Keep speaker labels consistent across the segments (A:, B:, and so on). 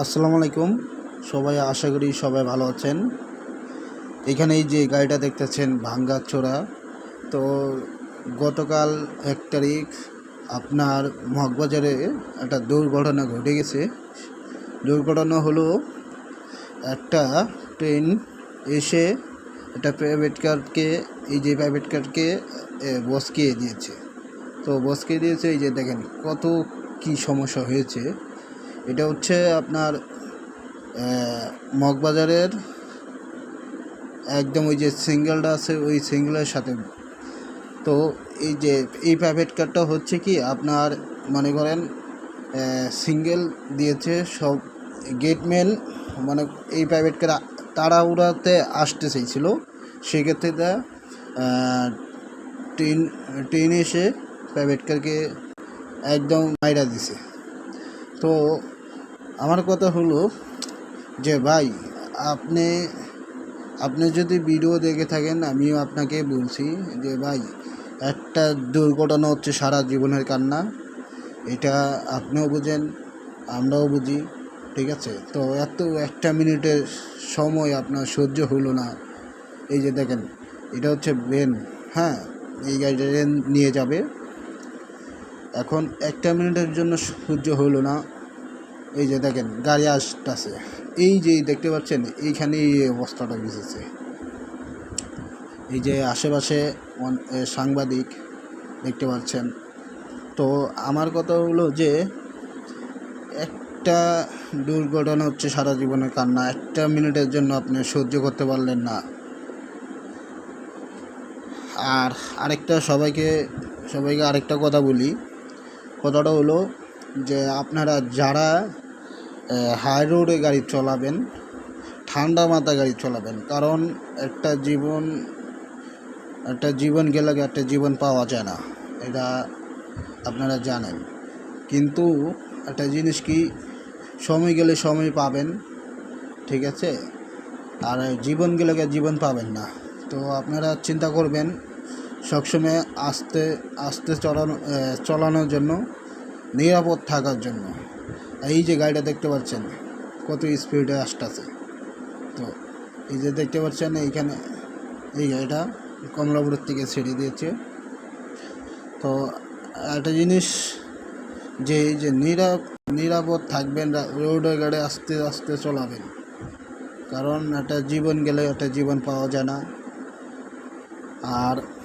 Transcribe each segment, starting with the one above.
A: আসসালামু আলাইকুম। সবাই আশা করি সবাই ভালো আছেন। এখানে এই যে গাড়িটা দেখতেছেন ভাঙ্গাচোরা তো গতকাল এক তারিখ আপনার মগবাজারে একটা দুর্ঘটনা ঘটে গেছে। দুর্ঘটনা হলো, একটা ট্রেন এসে একটা প্রাইভেট কারকে এই যে প্রাইভেট কারকে বসকিয়ে দিয়েছে। তো বসকিয়ে দিয়েছে, এই যে দেখেন কত কি সমস্যা হয়েছে। এটা হচ্ছে আপনার মগবাজারের একদম ওই যে সিঙ্গেলটা আছে, ওই সিঙ্গেলের সাথে। তো এই যে, এই প্রাইভেট কারটা হচ্ছে কি, আপনার মনে করেন সিঙ্গেল দিয়েছে সব গেটম্যান মানে এই প্রাইভেট কার তাড়াহুড়াতে আসতে চাইছিল। সেক্ষেত্রে তা ট্রেন ট্রেন এসে প্রাইভেট কারকে একদম মাইরা দিছে। তো আমার কথা হলো যে ভাই, আপনি আপনি যদি ভিডিও দেখে থাকেন, আমিও আপনাকে বলছি যে ভাই, একটা দুর্ঘটনা হচ্ছে সারা জীবনের কান্না। এটা আপনিও বুঝেন, আমরাও বুঝি, ঠিক আছে? তো এত একটা মিনিটের সময় আপনার সহ্য হলো না। এই যে দেখেন, এটা হচ্ছে বেন হ্যাঁ? এই গাড়িটা নিয়ে যাবে। এখন একটা মিনিটের জন্য সহ্য হলো না। এই যে দেখেন, গাড়ি আসতেছে। এই যে দেখতে পাচ্ছেন এইখানে এই অবস্থাটা বুঝেছে এই যে আশেপাশে সাংবাদিক দেখতে পাচ্ছেন। তো আমার কথা হলো যে, একটা দুর্ঘটনা হচ্ছে সারা জীবনের কান্না। একটা মিনিটের জন্য আপনি সহ্য করতে পারলেন না। আর আরেকটা সবাইকে সবাইকে আরেকটা কথা বলি। কথাটা হলো যে আপনারা যারা হাই রোডে গাড়ি চালাবেন, ঠান্ডা মাথা গাড়ি চালাবেন, কারণ একটা জীবন একটা জীবন গেলে একটা জীবন পাওয়া যায় না, এটা আপনারা জানেন। কিন্তু একটা জিনিস কি, সময় গেলে সময় পাবেন, ঠিক আছে? আর জীবন গেলে জীবন পাবেন না। তো আপনারা চিন্তা করবেন সবসময় আস্তে আস্তে চলানো চলানোর জন্য, নিরাপদ থাকার জন্য। এই যে গাড়িটা দেখতে পাচ্ছেন, কত স্পিডে আসতেছে। তো এই যে দেখতে পাচ্ছেন, এইখানে এই গাড়িটা কমলাপুরের থেকে ছেড়ে দিয়েছে। তো একটা জিনিস, যে এই যে নিরাপ নিরাপদ থাকবেন রা- রোডে গাড়ি আস্তে আস্তে চলাবেন। কারণ একটা জীবন গেলে একটা জীবন পাওয়া যায় না। আর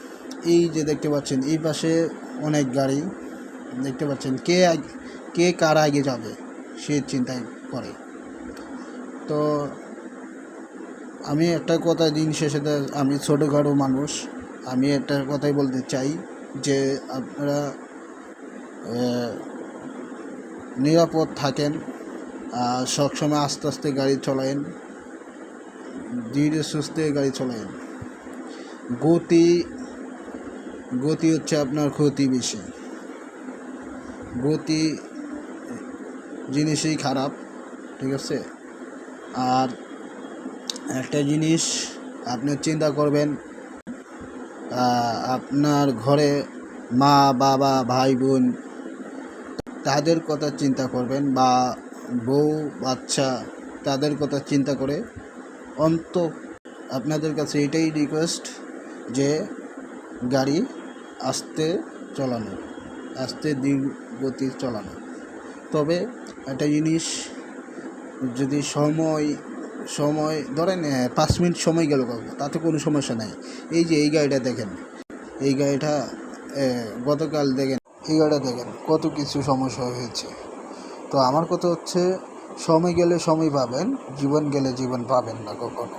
A: এই যে দেখতে পাচ্ছেন, এই পাশে অনেক গাড়ি। দেখতে পাচ্ছেন, কে কে কার আগে যাবে, সে চিন্তায় করে তো আমি একটা কথা দিন শেষে আমি ছোটোখাটো মানুষ। আমি একটা কথাই বলতে চাই যে আপনারা নিরাপদ থাকেন, আর সবসময় আস্তে আস্তে গাড়ি চলায়েন ধীরে সুস্থে গাড়ি চলায়েন গতি গতি হচ্ছে আপনার ক্ষতি বেশি। গতি জিনিসই খারাপ, ঠিক আছে? আর একটা জিনিস আপনি চিন্তা করবেন আপনার ঘরে মা, বাবা, ভাই, বোন, তাদের কথা চিন্তা করবেন বা বউ, বাচ্চা, তাদের কথা চিন্তা করে অন্ত আপনাদের কাছে এটাই রিকোয়েস্ট যে গাড়ি আস্তে চলানো, আস্তে গতি চালানো। তবে একটা জিনিস, যদি সময় সময়, ধরেন পাঁচ মিনিট সময় গেল কাকু তাতে কোনো সমস্যা নাই। এই যে এই গাড়িটা দেখেন, এই গাড়িটা গতকাল দেখেন, এই গাড়িটা দেখেন, কত কিছু সমস্যা হয়েছে। তো আমার কথা হচ্ছে, সময় গেলে সময় পাবেন, জীবন গেলে জীবন পাবেন না কখনো।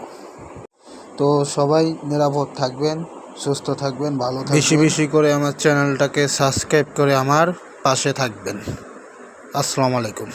A: তো সবাই নিরাপদ থাকবেন। সুস্থ থাকবেন, ভালো থাকবেন। বেশি বেশি করে আমার চ্যানেলটাকে সাবস্ক্রাইব করে আমার পাশে থাকবেন। আসসালামু আলাইকুম।